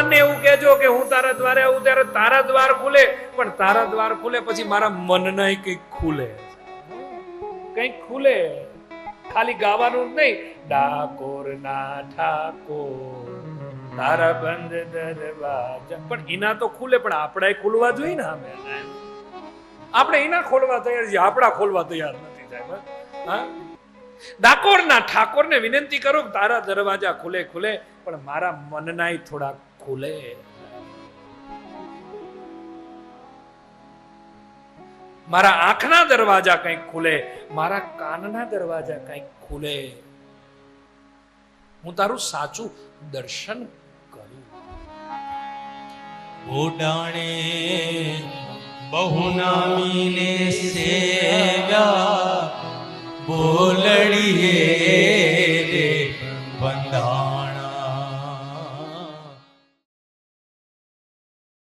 ભગવાનને એવું કહેજો કે હું તારા દ્વારે આવું ત્યારે તારા દ્વાર ખુલે, પણ તારા દ્વાર ખુલે પછી મારા મનના કંઈક ખુલે. કંઈક ખુલે. ખાલી ગાવાનું નહીં. ડાકોર ના ઠાકોર, તારા બંધ દરવાજા. પણ એના તો ખુલે, પણ આપણે ખુલવા જોઈએ ને અમે. આપણે એના ખોલવા તૈયાર છીએ. આપણા ખોલવા તૈયાર નથી સાહેબ, હા? ડાકોરના ઠાકોરને વિનંતી કરું તારા દરવાજા ખુલે ખુલે, પણ મારા મનનાય થોડા ખુલે મારા આંખના દરવાજા કંઈક ખુલે, મારા કાનના દરવાજા કંઈક ખુલે. હું તારું સાચું દર્શન કરું. ભૂટાણે બહુ નામીને સેવ્યા. બોલડીએ બંધા